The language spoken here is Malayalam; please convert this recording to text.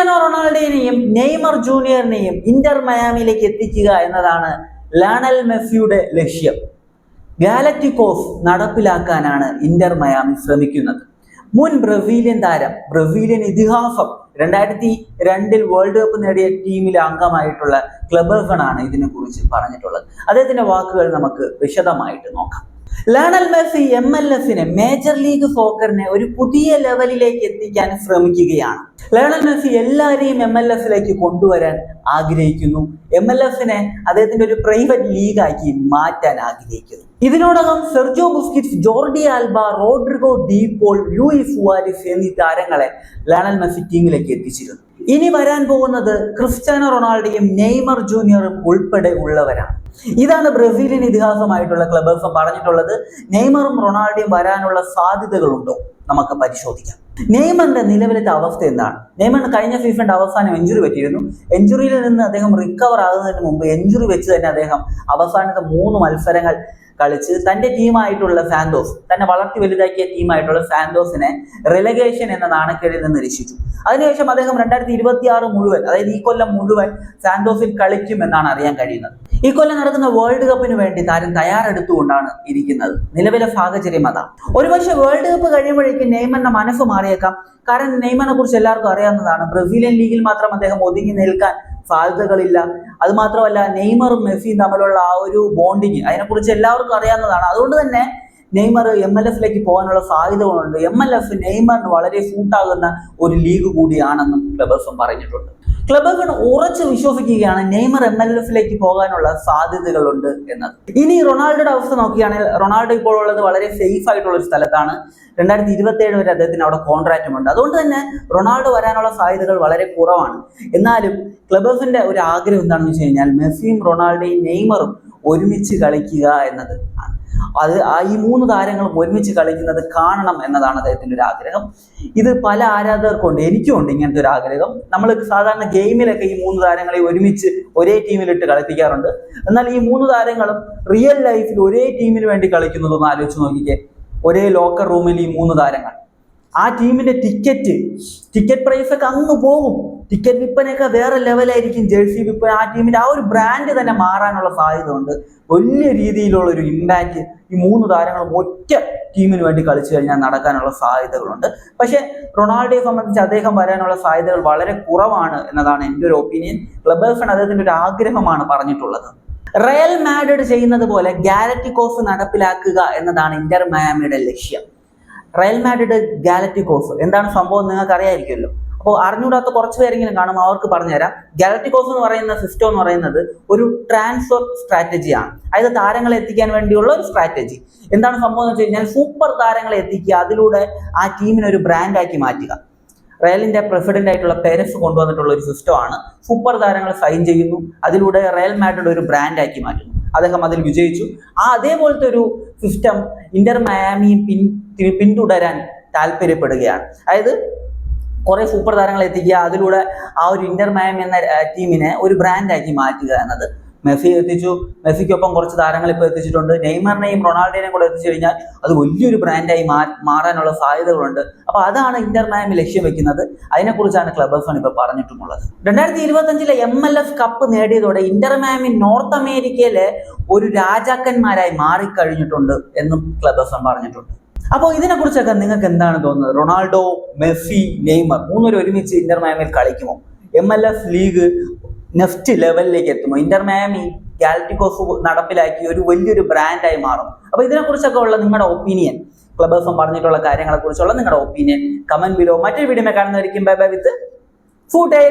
ക്രിസ്ത്യാനോ റൊണാൾഡോയെയും നെയ്മർ ജൂനിയറിനെയും ഇന്റർ മയാമിയിലേക്ക് എത്തിക്കുക എന്നതാണ് ലാണൽ മെസ്സിയുടെ ലക്ഷ്യം. ഗാലക്റ്റിക്കോസ് നടപ്പിലാക്കാനാണ് ഇന്റർ മയാമി ശ്രമിക്കുന്നത്. മുൻ ബ്രസീലിയൻ താരം ബ്രസീലിയൻ ഇതിഹാസം രണ്ടായിരത്തി രണ്ടിൽ വേൾഡ് കപ്പ് നേടിയ ടീമിലെ അംഗമായിട്ടുള്ള ക്ലബേഴ്സണാണ് ഇതിനെക്കുറിച്ച് പറഞ്ഞിട്ടുള്ളത്. അദ്ദേഹത്തിന്റെ വാക്കുകൾ നമുക്ക് വിശദമായിട്ട് നോക്കാം. ലയണൽ മെസ്സി എം എൽ എഫിനെ മേജർ ലീഗ് സോക്കറിനെ ഒരു പുതിയ ലെവലിലേക്ക് എത്തിക്കാൻ ശ്രമിക്കുകയാണ്. ലയണൽ മെസ്സി എല്ലാവരെയും എം എൽ എഫിലേക്ക് കൊണ്ടുവരാൻ ആഗ്രഹിക്കുന്നു. എം എൽ എഫിനെ അദ്ദേഹത്തിന്റെ ഒരു പ്രൈവറ്റ് ലീഗാക്കി മാറ്റാൻ ആഗ്രഹിക്കുന്നു. ഇതിനോടകം Sergio Busquets Jordi Alba Rodrigo De Paul Luis Suarez എന്നീ താരങ്ങളെ ലയണൽ മെസ്സി ടീമിലേക്ക് എത്തിച്ചിരുന്നു. ഇനി വരാൻ പോകുന്നത് ക്രിസ്ത്യാനോ റൊണാൾഡോയും നെയ്മർ ജൂനിയറും ഉൾപ്പെടെ ഉള്ളവരാണ്. ഇതാണ് ബ്രസീലിയൻ ഇതിഹാസമായിട്ടുള്ള ക്ലബേഴ്സ് പറഞ്ഞിട്ടുള്ളത് നെയ്മറും റൊണാൾഡോയും വരാനുള്ള സാധ്യതകളുണ്ടോ? നമുക്ക് പരിശോധിക്കാം. നെയ്മറിന്റെ നിലവിലത്തെ അവസ്ഥ എന്താണ്? നെയ്മറിന് കഴിഞ്ഞ സീസണിന്റെ അവസാനം എഞ്ചുറി പറ്റിയിരുന്നു. എഞ്ചുറിയിൽ നിന്ന് അദ്ദേഹം റിക്കവർ ആകുന്നതിന് മുമ്പ് എഞ്ചുറി വെച്ച് തന്നെ അദ്ദേഹം അവസാനത്തെ മൂന്ന് മത്സരങ്ങൾ കളിച്ച് തന്റെ ടീമായിട്ടുള്ള സാന്തോസ് തന്നെ വളർത്തി വലുതാക്കിയ ടീമായിട്ടുള്ള സാന്തോസിനെ റിലഗേഷൻ എന്ന നാണക്കേടിൽ നിന്ന് രക്ഷിച്ചു. അതിനുശേഷം അദ്ദേഹം രണ്ടായിരത്തി ഇരുപത്തി ആറ് മുഴുവൻ അതായത് ഈ കൊല്ലം മുഴുവൻ സാന്തോസിൽ കളിക്കും എന്നാണ് അറിയാൻ കഴിയുന്നത്. ഈ കൊല്ലം നടക്കുന്ന വേൾഡ് കപ്പിന് വേണ്ടി താരം തയ്യാറെടുത്തുകൊണ്ടാണ് ഇരിക്കുന്നത്. നിലവിലെ സാഹചര്യം അതാണ് ഒരുപക്ഷെ വേൾഡ് കപ്പ് കഴിയുമ്പോഴേക്കും നെയ്മറിന്റെ മനസ്സ് മാറിയേക്കാം. കാരണം നെയ്മറിനെ കുറിച്ച് എല്ലാവർക്കും അറിയാവുന്നതാണ്. ബ്രസീലിയൻ ലീഗിൽ മാത്രം അദ്ദേഹം ഒതുങ്ങി നിൽക്കാൻ സാധ്യതകളില്ല. അത് മാത്രമല്ല നെയ്മറും മെസ്സിയും തമ്മിലുള്ള ആ ഒരു ബോണ്ടിങ് അതിനെക്കുറിച്ച് എല്ലാവർക്കും അറിയാവുന്നതാണ്. അതുകൊണ്ട് തന്നെ നെയ്മർ എം എൽ എഫിലേക്ക് പോകാനുള്ള സാധ്യതകളുണ്ട്. എം എൽ എഫ് നെയ്മറിന് വളരെ സൂട്ടാകുന്ന ഒരു ലീഗ് കൂടിയാണെന്നും ക്ലബേഴ്സും പറഞ്ഞിട്ടുണ്ട്. ക്ലബേഴ്സ് ഉറച്ചു വിശ്വസിക്കുകയാണ് നെയ്മർ എം എൽ എഫിലേക്ക് പോകാനുള്ള സാധ്യതകളുണ്ട് എന്നത്. ഇനി റൊണാൾഡോയുടെ അവസ്ഥ നോക്കുകയാണെങ്കിൽ റൊണാൾഡോ ഇപ്പോൾ ഉള്ളത് വളരെ സേഫ് ആയിട്ടുള്ള ഒരു സ്ഥലത്താണ്. രണ്ടായിരത്തി ഇരുപത്തി ഏഴ് വരെ അദ്ദേഹത്തിന് അവിടെ കോൺട്രാക്റ്റും ഉണ്ട്. അതുകൊണ്ട് തന്നെ റൊണാൾഡോ വരാനുള്ള സാധ്യതകൾ വളരെ കുറവാണ്. എന്നാലും ക്ലബേഴ്സിന്റെ ഒരു ആഗ്രഹം എന്താണെന്ന് വെച്ച് കഴിഞ്ഞാൽ മെസ്സിയും റൊണാൾഡോയും നെയ്മറും ഒരുമിച്ച് കളിക്കുക എന്നത് അത് ഈ മൂന്ന് താരങ്ങളും ഒരുമിച്ച് കളിക്കുന്നത് കാണണം എന്നതാണ് അദ്ദേഹത്തിന്റെ ഒരു ആഗ്രഹം. ഇത് പല ആരാധകർക്കും ഉണ്ട് എനിക്കും ഉണ്ട് ഇങ്ങനത്തെ ഒരു ആഗ്രഹം. നമ്മൾ സാധാരണ ഗെയിമിലൊക്കെ ഈ മൂന്ന് താരങ്ങളെ ഒരുമിച്ച് ഒരേ ടീമിലിട്ട് കളിപ്പിക്കാറുണ്ട്. എന്നാൽ ഈ മൂന്ന് താരങ്ങളും റിയൽ ലൈഫിൽ ഒരേ ടീമിന് വേണ്ടി കളിക്കുന്നതൊന്ന് ആലോചിച്ച് നോക്കിക്കേ. ഒരേ ലോക്കർ റൂമിൽ ഈ മൂന്ന് താരങ്ങൾ. ആ ടീമിന്റെ ടിക്കറ്റ് ടിക്കറ്റ് പ്രൈസ് ഒക്കെ അങ്ങ് പോകും. ടിക്കറ്റ് വിൽപ്പനയൊക്കെ വേറെ ലെവലായിരിക്കും ജേഴ്സി വിൽപ്പന ആ ടീമിന്റെ ആ ഒരു ബ്രാൻഡ് തന്നെ മാറാനുള്ള സാധ്യത ഉണ്ട് വലിയ രീതിയിലുള്ള ഒരു ഇമ്പാക്റ്റ് ഈ മൂന്ന് താരങ്ങളും ഒറ്റ ടീമിന് വേണ്ടി കളിച്ചു കഴിഞ്ഞാൽ നടക്കാനുള്ള സാധ്യതകളുണ്ട്. പക്ഷേ റൊണാൾഡോയെ സംബന്ധിച്ച് അദ്ദേഹം വരാനുള്ള സാധ്യതകൾ വളരെ കുറവാണ് എന്നതാണ് എന്റെ ഒരു ഒപ്പീനിയൻ ക്ലബേഴ്സൺ അദ്ദേഹത്തിന്റെ ഒരു ആഗ്രഹമാണ് പറഞ്ഞിട്ടുള്ളത്. റയൽ മാഡ്രിഡ് ചെയ്യുന്നത് പോലെ ഗാലറ്റിക്കോസ് നടപ്പിലാക്കുക എന്നതാണ് ഇന്റർ മയാമിയുടെ ലക്ഷ്യം. റയൽ മാഡ്രിഡ് ഗാലറ്റിക്കോസ് എന്താണ് സംഭവം നിങ്ങൾക്ക് അറിയായിരിക്കുമല്ലോ അപ്പോൾ അറിഞ്ഞൂടാത്ത കുറച്ച് പേരെങ്കിലും കാണും അവർക്ക് പറഞ്ഞുതരാം. ഗാലറ്റിക്കോസ് എന്ന് പറയുന്ന സിസ്റ്റം എന്ന് പറയുന്നത് ഒരു ട്രാൻസ്ഫർ സ്ട്രാറ്റജിയാണ് അതായത് താരങ്ങളെ എത്തിക്കാൻ വേണ്ടിയുള്ള ഒരു സ്ട്രാറ്റജി എന്താണ് സംഭവം എന്ന് വെച്ച് കഴിഞ്ഞാൽ സൂപ്പർ താരങ്ങളെ എത്തിക്കുക അതിലൂടെ ആ ടീമിനെ ഒരു ബ്രാൻഡാക്കി മാറ്റുക. റയലിന്റെ പ്രസിഡന്റ് ആയിട്ടുള്ള പെരസ് കൊണ്ടുവന്നിട്ടുള്ള ഒരു സിസ്റ്റമാണ് സൂപ്പർ താരങ്ങൾ സൈൻ ചെയ്യുന്നു അതിലൂടെ റയൽ മാഡ്രിഡ് ഒരു ബ്രാൻഡാക്കി മാറ്റുന്നു. അദ്ദേഹം അതിൽ വിജയിച്ചു. ആ അതേപോലത്തെ ഒരു സിസ്റ്റം ഇന്റർ മയാമിയെ പിൻ പിന്തുടരാൻ താല്പര്യപ്പെടുകയാണ്. അതായത് കുറെ സൂപ്പർ താരങ്ങളെ എത്തിക്കുക അതിലൂടെ ആ ഒരു ഇന്റർ മയാമി എന്ന ടീമിനെ ഒരു ബ്രാൻഡാക്കി മാറ്റുക എന്നത്. മെസ്സി എത്തിച്ചു. മെസ്സിക്കൊപ്പം കുറച്ച് താരങ്ങൾ ഇപ്പോൾ എത്തിച്ചിട്ടുണ്ട്. നെയ്മറിനെയും റൊണാൾഡോനെയും കൂടെ എത്തിച്ചു കഴിഞ്ഞാൽ അത് വലിയൊരു ബ്രാൻഡായി മാറാനുള്ള സാധ്യതകളുണ്ട്. അപ്പോൾ അതാണ് ഇന്റർ ലക്ഷ്യം വെക്കുന്നത്. അതിനെക്കുറിച്ചാണ് ക്ലബേഴ്സൺ ഇപ്പോൾ പറഞ്ഞിട്ടുമുള്ളത്. രണ്ടായിരത്തി ഇരുപത്തഞ്ചിലെ എം എൽ എഫ് കപ്പ് നേടിയതോടെ ഇന്റർ മയാമി നോർത്ത് അമേരിക്കയിലെ ഒരു രാജാക്കന്മാരായി മാറിക്കഴിഞ്ഞിട്ടുണ്ട് എന്നും ക്ലബേഴ്സൺ പറഞ്ഞിട്ടുണ്ട്. അപ്പോൾ ഇതിനെക്കുറിച്ചൊക്കെ നിങ്ങൾക്ക് എന്താണ് തോന്നുന്നത്? റൊണാൾഡോ മെസ്സി നെയ്മർ മൂന്നുപേരും ഒരുമിച്ച് ഇന്റർ മയാമിയിൽ കളിക്കുമോ? M L F league next ലെവലിലേക്ക് എത്തുമോ ഇന്റർ മാമി ഗാലറ്റിക്കോസ് നടപ്പിലാക്കി ഒരു വലിയൊരു ബ്രാൻഡായി മാറും. അപ്പോൾ ഇതിനെക്കുറിച്ചൊക്കെ ഉള്ള നിങ്ങളുടെ ഒപ്പീനിയൻ ക്ലബേഴ്സും പറഞ്ഞിട്ടുള്ള കാര്യങ്ങളെ കുറിച്ചുള്ള നിങ്ങളുടെ ഒപ്പീനിയൻ കമന്റ് ബിലോ മറ്റൊരു വീഡിയോ കാണുന്നതായിരിക്കും ബൈ ബൈ വിത്ത് ഫുഡ്